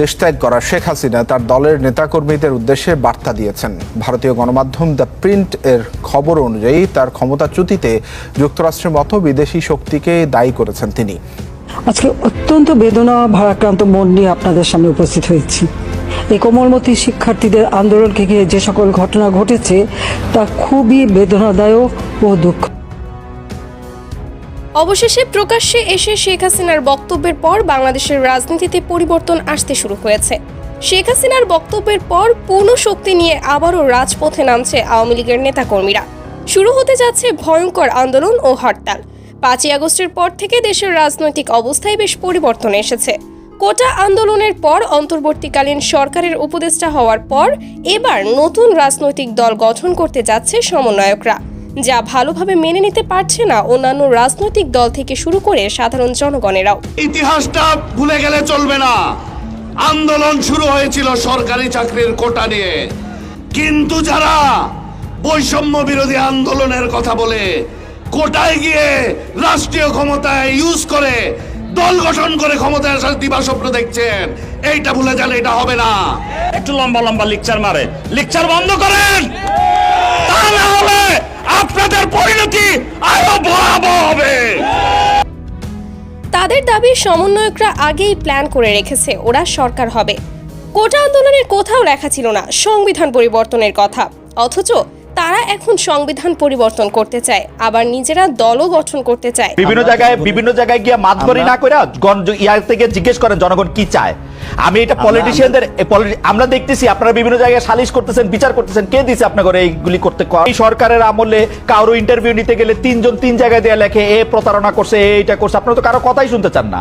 দেশত্যাগ করা শেখ হাসিনা তার দলের নেতাকর্মীদের উদ্দেশ্যে বার্তা দিয়েছেন। ভারতীয় গণমাধ্যম দ্য প্রিন্ট এর খবর অনুযায়ী তার ক্ষমতাচ্যুতিতে যুক্তরাষ্ট্রের মতো বিদেশি শক্তিকে দায়ী করেছেন তিনি। আজকে অত্যন্ত বেদনা, ভারাক্রান্ত মন নিয়ে আপনাদের সামনে উপস্থিত হয়েছি। এই কোমলমতি শিক্ষার্থীদের আন্দোলনকে ঘিরে যে সকল ঘটনা ঘটেছে, তা খুবই বেদনাদায়ক ও দুঃখ অবশেষে প্রকাশ্যে এসে শেখ হাসিনার বক্তব্যের পর বাংলাদেশের রাজনীতিতে পরিবর্তন আসতে শুরু হয়েছে। শেখ হাসিনার বক্তব্যের পর পূর্ণ শক্তি নিয়ে আবারও রাজপথে নামছে আওয়ামী লীগের নেতাকর্মীরা। শুরু হতে যাচ্ছে ভয়ঙ্কর আন্দোলন ও হরতাল। পাঁচই আগস্টের পর থেকে দেশের রাজনৈতিক অবস্থায় বেশ পরিবর্তন এসেছে। কোটা আন্দোলনের পর অন্তর্বর্তীকালীন সরকারের উপদেষ্টা হওয়ার পর এবার নতুন রাজনৈতিক দল গঠন করতে যাচ্ছে সমন্বয়করা। যা ভালোভাবে মেনে নিতে পারছে না অন্যান্য রাজনৈতিক দল থেকে শুরু করে সাধারণ জনগণেরাও। ইতিহাসটা ভুলে গেলে চলবে না। আন্দোলন শুরু হয়েছিল সরকারি চাকরির কোটা নিয়ে। কিন্তু যারা বৈষম্য বিরোধী আন্দোলনের কথা বলে কোটায় গিয়ে রাষ্ট্রীয় ক্ষমতায় ইউজ করে দল গঠন করে ক্ষমতায় আসার দিবাস্বপ্ন দেখছেন এইটা ভুলে গেলে এটা হবে না। একটু লম্বা লম্বা লেকচার মারে। লেকচার বন্ধ করেন! তা না হলে তাদের দাবি সমন্বয়করা আগেই প্ল্যান করে রেখেছে, ওরা সরকার হবে। কোটা আন্দোলনের কোথাও লেখা ছিল না, সংবিধান পরিবর্তনের কথা। অথচ তারা এখন সংবিধান পরিবর্তন করতে চায় আবার নিজেরা দলও গঠন করতে চায়। বিভিন্ন জায়গায় বিভিন্ন জায়গায় গিয়ে মাতবরি না করে ইয়ার থেকে জিজ্ঞেস করেন জনগণ কি চায়? আমি এটা পলিটিশিয়ানদের আমরা দেখতেছি আপনারা বিভিন্ন জায়গায় সালিশ করতেছেন বিচার করতেছেন কে দিছে আপনাকে এইগুলি করতে এই সরকারের আমলে কারও ইন্টারভিউ নিতে গেলে তিনজন তিন জায়গায় দেয়া লেখে এ প্রতারণা করছে এইটা করছে আপনারা তো কারও কথাই শুনতে চান না।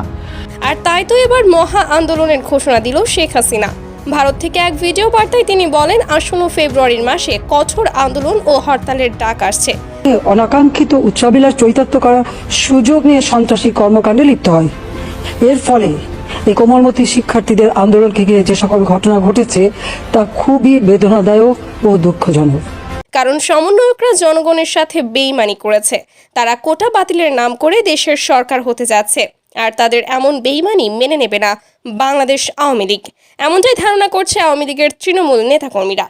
আর তাই তো এবার মহা আন্দোলনের ঘোষণা দিল শেখ হাসিনা। ভারত থেকে এক ভিডিও বার্তায় তিনি বলেন আসন্ন ফেব্রুয়ারির মাসে কঠোর আন্দোলন ও হরতালের ডাক আসছে। অনাকাঙ্ক্ষিত উচ্চাবিলাস চরিতার্থ করার সুযোগ নিয়ে সন্ত্রাসী কর্মকাণ্ডে লিপ্ত হয়। এর ফলে এই কোমলমতি শিক্ষার্থীদের আন্দোলনকে ঘিরে যে সকল ঘটনা ঘটেছে তা খুবই বেদনাদায়ক ও দুঃখজনক। কারণ সমন্বয়করা জনগণের সাথে বেইমানি করেছে। তারা কোটা বাতিলের নাম করে দেশের সরকার হতে যাচ্ছে। আর তাদের এমন বেইমানি মেনে নেবে না বাংলাদেশ আওয়ামী লীগ। এমনটাই ধারণা করছে আওয়ামী লীগের তৃণমূল নেতাকর্মীরা।